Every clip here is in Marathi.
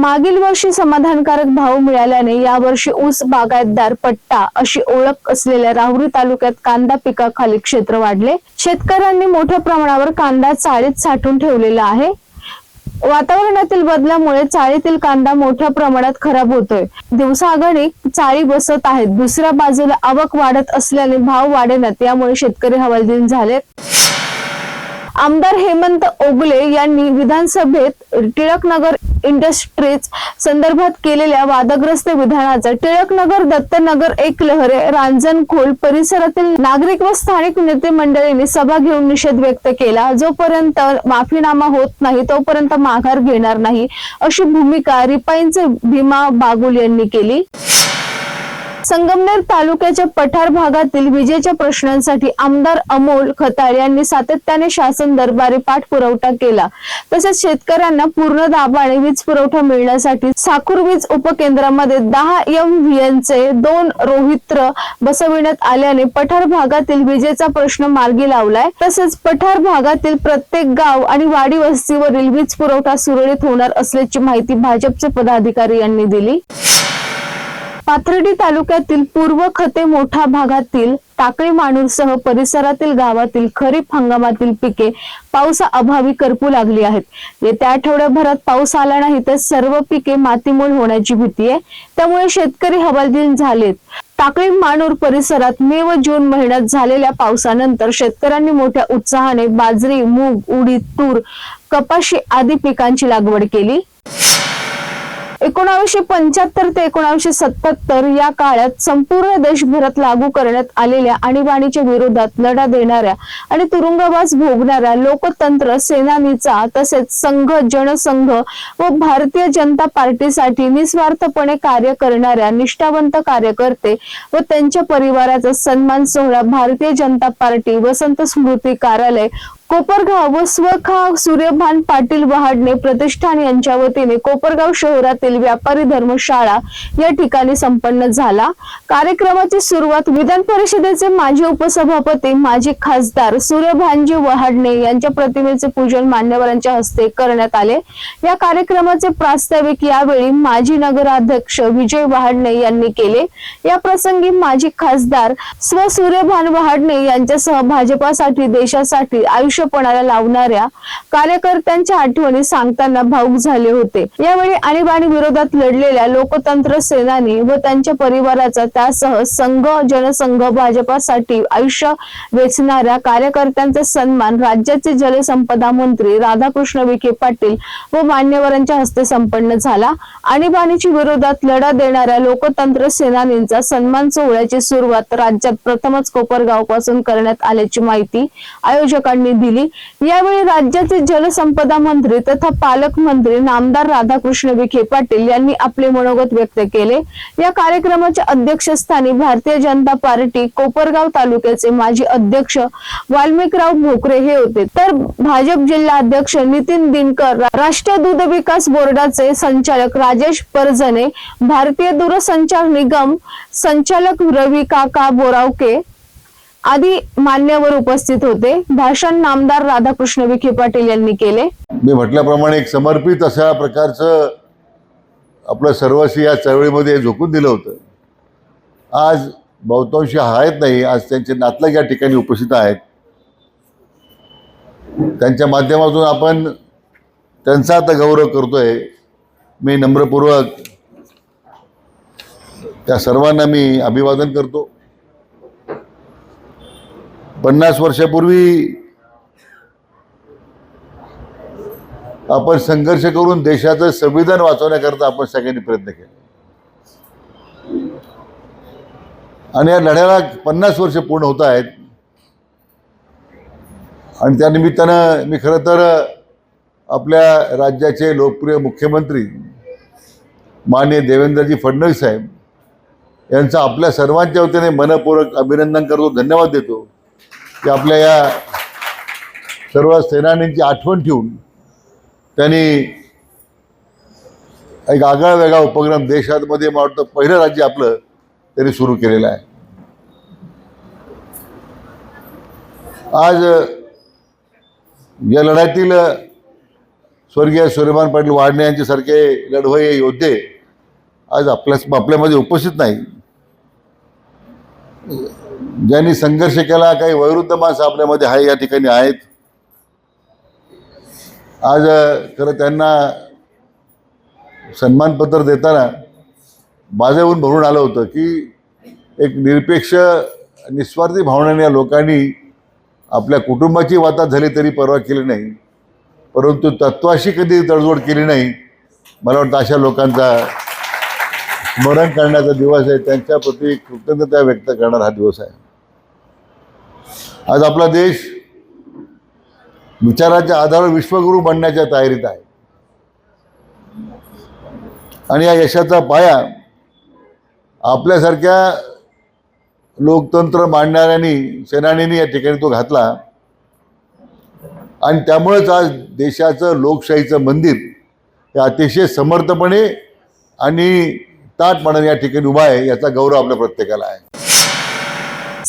मागील वर्षी समाधानकारक भाव मिळाल्याने यावर्षी ऊस बागायतदार पट्टा अशी ओळख असलेल्या राहुरी तालुक्यात कांदा पिकाखाली क्षेत्र वाढले. शेतकऱ्यांनी मोठ्या प्रमाणावर कांदा चाळीत साठवून ठेवलेला आहे. वातावरणातील बदलामुळे चाळीतील कांदा मोठ्या प्रमाणात खराब होतोय. दिवसागणिक चाळी बसत आहेत. दुसऱ्या बाजूला आवक वाढत असल्याने भाव वाढेनात यामुळे शेतकरी हवालदिल झालेत. आमदार हेमंत ओगले यांनी विधानसभेत टिळकनगर इंडस्ट्रीज संदर्भात केलेल्या वादग्रस्त विधानाचा टिळकनगर दत्तनगर एक लहरे रांजणखोल परिसरातील नागरिक व स्थानिक नेते मंडळींनी सभा घेऊन निषेध व्यक्त केला. जोपर्यंत माफीनामा होत नाही तोपर्यंत माघार घेणार नाही अशी भूमिका रिपाईंचे भीमा बागुल यांनी केली. संगमनेर तालुक्याच्या पठार भागातील विजेच्या प्रश्नांसाठी आमदार अमोल खताळ यांनी सातत्याने शासन दरबारी पाठपुरवठा केला. तसेच शेतकऱ्यांना पूर्ण दाबाने वीज पुरवठा मिळण्यासाठी साखूर वीज उपकेंद्रामध्ये दहा एम चे दोन रोहित्र बसविण्यात आल्याने पठार भागातील विजेचा प्रश्न मार्गी लावलाय. तसेच पठार भागातील प्रत्येक गाव आणि वाडी वस्तीवरील वीज पुरवठा सुरळीत होणार असल्याची माहिती भाजपचे पदाधिकारी यांनी दिली. पाथर्डी तालुक्यातील पूर्व खते मोठा भागातील टाकळी माणूरसह परिसरातील गावातील खरीप हंगामातील पिके पावसाअभावी करपू लागली आहेत. म्हणजे येत्या आठवड्याभरात पाऊस आला नाही तर सर्व पिके मातीमोल होण्याची भीती आहे. त्यामुळे शेतकरी हवालदिल झालेत. टाकळी माणूर परिसरात मे व जून महिन्यात झालेल्या पावसानंतर शेतकऱ्यांनी मोठ्या उत्साहाने बाजरी मूग उडीद तूर कपाशी आदी पिकांची लागवड केली. एकोणावीसशे पंच्याहत्तर ते एकोणावीसशे सत्याहत्तर या काळात संपूर्ण देशभरात लागू करण्यात आलेल्या आणीबाणीच्या विरोधात लढा देणाऱ्या आणि तुरुंगवास भोगणाऱ्या लोकतंत्र सेनानीचा तसेच संघ जनसंघ व भारतीय जनता पार्टीसाठी निस्वार्थपणे कार्य करणाऱ्या निष्ठावंत कार्यकर्ते व त्यांच्या परिवाराचा सन्मान सोहळा भारतीय जनता पार्टी वसंत स्मृती कार्यालय कोपरगाव व स्वखा सूर्यभान पाटील वहाडणे प्रतिष्ठान यांच्या वतीने कोपरगाव शहरातील व्यापारी धर्मशाळा या ठिकाणी संपन्न झाला. कार्यक्रमाची सुरुवात विधान परिषदेचे माजी उपसभापती माजी खासदार सूर्यभानजी वहाडणे यांच्या प्रतिमेचे पूजन मान्यवरांच्या हस्ते करण्यात आले. या कार्यक्रमाचे प्रास्ताविक यावेळी माजी नगराध्यक्ष विजय वहाडणे यांनी केले. या प्रसंगी माजी खासदार स्व सूर्यभान वहाडणे यांच्यासह भाजपासाठी देशासाठी आयुष्य पक्षपणाला लावणाऱ्या कार्यकर्त्यांच्या आठवणी सांगताना भाऊक झाले होते. यावेळी आणीबाणी विरोधात लढलेल्या लोकतंत्र सेनानी व त्यांच्या परिवाराचा त्यासह संघ जनसंघ भाजपासाठी आयुष्य वेचणाऱ्या कार्यकर्त्यांचा सन्मान राज्याचे जलसंपदा मंत्री राधाकृष्ण विखे पाटील व मान्यवरांच्या हस्ते संपन्न झाला. आणीबाणीची विरोधात लढा देणाऱ्या लोकतंत्र सेनानींचा सन्मान सोहळ्याची सुरुवात राज्यात प्रथमच कोपरगावपासून करण्यात आल्याची माहिती आयोजकांनी दिली. यावेळी राज्याचे जलसंपदा मंत्री तथा पालकमंत्री नामदार राधाकृष्ण विखे पाटील यांनी आपले मनोगत व्यक्त केले. या कार्यक्रमाच्या अध्यक्षस्थानी भारतीय जनता पार्टी कोपरगाव तालुक्याचे माजी अध्यक्ष वाल्मिकराव भोकरे हे होते. तर भाजप जिल्हा अध्यक्ष नितीन दिनकर राष्ट्रीय दूध विकास बोर्डाचे संचालक राजेश परजने भारतीय दूरसंचार निगम संचालक रवी काका बोरावके आदी मान्यवर उपस्थित होते. भाषण नामदार राधाकृष्ण विखे पाटील यांनी केले. मी म्हटल्याप्रमाणे एक समर्पित अशा प्रकारचं आपलं सर्वस्वी या चळवळीमध्ये झोकून दिलं होतं. आज बहुतांशी आहेत नाही आज त्यांचे नातलग या ठिकाणी उपस्थित आहेत. त्यांच्या माध्यमातून आपण त्यांचा आता गौरव करतोय. मी नम्रपूर्वक त्या सर्वांना मी अभिवादन करतो. पन्नास वर्षापूर्वी आपण संघर्ष करून देशाचं संविधान वाचवण्याकरता आपण सगळ्यांनी प्रयत्न केले. आणि या लढ्याला पन्नास वर्ष पूर्ण होत आहेत. आणि त्यानिमित्तानं मी खरं तर आपल्या राज्याचे लोकप्रिय मुख्यमंत्री माननीय देवेंद्रजी फडणवीस साहेब यांचं आपल्या सर्वांच्या वतीने मनपूर्वक अभिनंदन करतो धन्यवाद देतो. की आपल्या या सर्व सेनानींची आठवण ठेवून त्यांनी एक आगळा वेगळा उपक्रम देशामध्ये मला वाटतं पहिलं राज्य आपलं त्यांनी सुरू केलेलं आहे. आज या लढ्यातील स्वर्गीय सूर्यमान पाटील वाढणे यांच्यासारखे लढवय योद्धे आज आपल्या आपल्यामध्ये उपस्थित नाही ज्यांनी संघर्ष केला काही वैरुद्ध माणसं आपल्यामध्ये आहे या ठिकाणी आहेत. आज खरं त्यांना सन्मानपत्र देताना माझ्याहून भरून आलं होतं की एक निरपेक्ष निस्वार्थी भावनेने या लोकांनी आपल्या कुटुंबाची वाता झाली तरी परवा केली नाही. परंतु तत्वाशी कधी तडजोड केली नाही मला वाटतं अशा लोकांचा स्मरण करण्याचा दिवस आहे. त्यांच्याप्रती कृतज्ञता व्यक्त करणारा हा दिवस आहे. आज आपला देश विचाराच्या आधारावर विश्वगुरू बनण्याच्या तयारीत आहे. आणि या यशाचा पाया आपल्यासारख्या लोकतंत्र मांडणाऱ्यांनी सेनानींनी या ठिकाणी तो घातला. आणि त्यामुळेच आज देशाचं लोकशाहीचं मंदिर हे अतिशय समर्थपणे आणि ताटपणाने या ठिकाणी उभा आहे याचा गौरव आपल्या प्रत्येकाला आहे.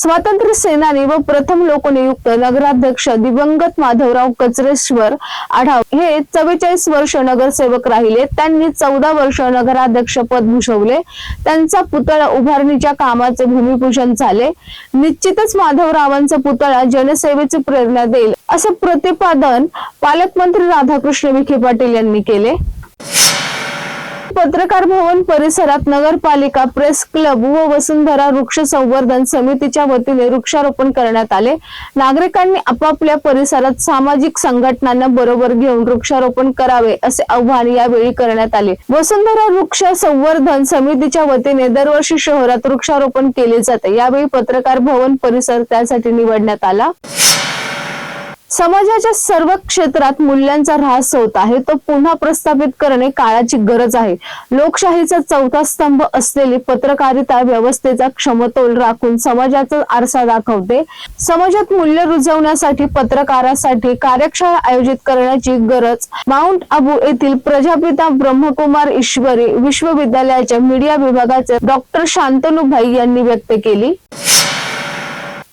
स्वातंत्र्य सेनानी व प्रथम लोकनियुक्त नगराध्यक्ष दिवंगत माधवराव कचरेश्वर आढाव. हे चव्वेचाळीस वर्ष नगरसेवक राहिले. त्यांनी चौदा वर्ष नगराध्यक्ष पद भूषवले. त्यांचा पुतळा उभारणीच्या कामाचे भूमिपूजन झाले. निश्चितच माधवरावांचा पुतळा जनसेवेची प्रेरणा देईल असं प्रतिपादन पालकमंत्री राधाकृष्ण विखे पाटील यांनी केले. पत्रकार भवन परिसरात नगरपालिका प्रेस क्लब व वसुंधरा वृक्ष संवर्धन समितीच्या वतीने वृक्षारोपण करण्यात आले. नागरिकांनी आपापल्या परिसरात सामाजिक संघटनांना बरोबर घेऊन वृक्षारोपण करावे असे आव्हान यावेळी करण्यात आले. वसुंधरा वृक्ष संवर्धन समितीच्या वतीने दरवर्षी शहरात वृक्षारोपण केले जाते. यावेळी पत्रकार भवन परिसर त्यासाठी निवडण्यात आला. समाजाच्या सर्व क्षेत्रात मूल्यांचा ऱ्हास होत आहे. तो पुन्हा प्रस्थापित करणे काळाची गरज आहे. लोकशाहीचा चौथा स्तंभ असलेली पत्रकारिता व्यवस्थेचा क्षमतोल राखून समाजाचा आरसा दाखवते. समाजात मूल्य रुजवण्यासाठी पत्रकारासाठी कार्यशाळा आयोजित करण्याची गरज. माउंट आबू येथील प्रजापिता ब्रह्मकुमार ईश्वरी विश्वविद्यालयाच्या मीडिया विभागाचे डॉक्टर शांतनुभाई यांनी व्यक्त केली.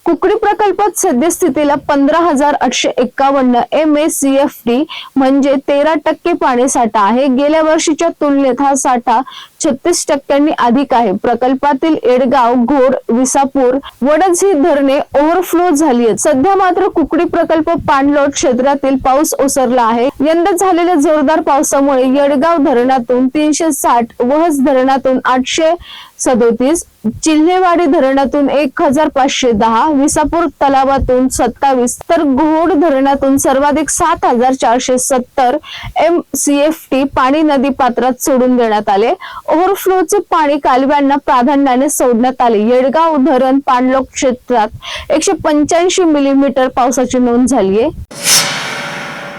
कुकडी प्रकल्पात सद्यस्थितीला पंधरा हजार आठशे एक्कावन्न M S C F T म्हणजे तेरा टक्के पाणी साठा आहे. गेल्या वर्षीच्या तुलनेत हा साठा छत्तीस टक्क्यांनी अधिक आहे. प्रकल्पातील एडगाव घोड विसापूर वडज ही धरणे ओव्हरफ्लो झाली आहेत. सध्या मात्र कुकडी प्रकल्प पाणलोट क्षेत्रातील पाऊस ओसरला आहे. यंदा झालेल्या जोरदार पावसामुळे येडगाव धरणातून तीनशे साठ वहज धरणातून आठशे सदोतीस चिल्हेवाडी धरणातून एक हजार पाचशे दहा विसापूर तलावातून सत्तावीस तर घोड धरणातून सर्वाधिक सात हजार चारशे सत्तर एम सी एफ टी पाणी नदी पात्रात सोडून देण्यात आले. ओव्हरफ्लोचे पाणी कालव्यांना प्राधान्याने सोडण्यात आले. येडगाव धरण पाणलोक क्षेत्रात एकशे पंच्याऐंशी मिलीमीटर पावसाची नोंद झाली आहे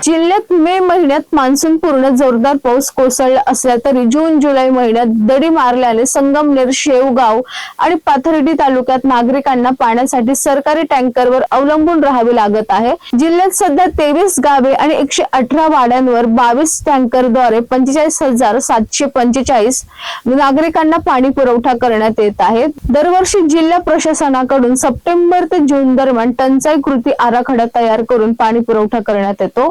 जिल्ह्यात मे महिन्यात मान्सून पूर्ण जोरदार पाऊस कोसळला असला तरी जून जुलै महिन्यात दडी मारल्याने संगमनेर शेवगाव आणि पाथर्डी तालुक्यात नागरिकांना पाण्यासाठी सरकारी टँकरवर अवलंबून राहावे लागत आहे. जिल्ह्यात सध्या तेवीस गावे आणि एकशे अठरा वाड्यांवर बावीस टँकरद्वारे पंचेचाळीस हजार सातशे पंचेचाळीस नागरिकांना पाणी पुरवठा करण्यात येत आहे. दरवर्षी जिल्हा प्रशासनाकडून सप्टेंबर ते जून दरम्यान टंचाई कृती आराखडा तयार करून पाणी पुरवठा करण्यात येतो.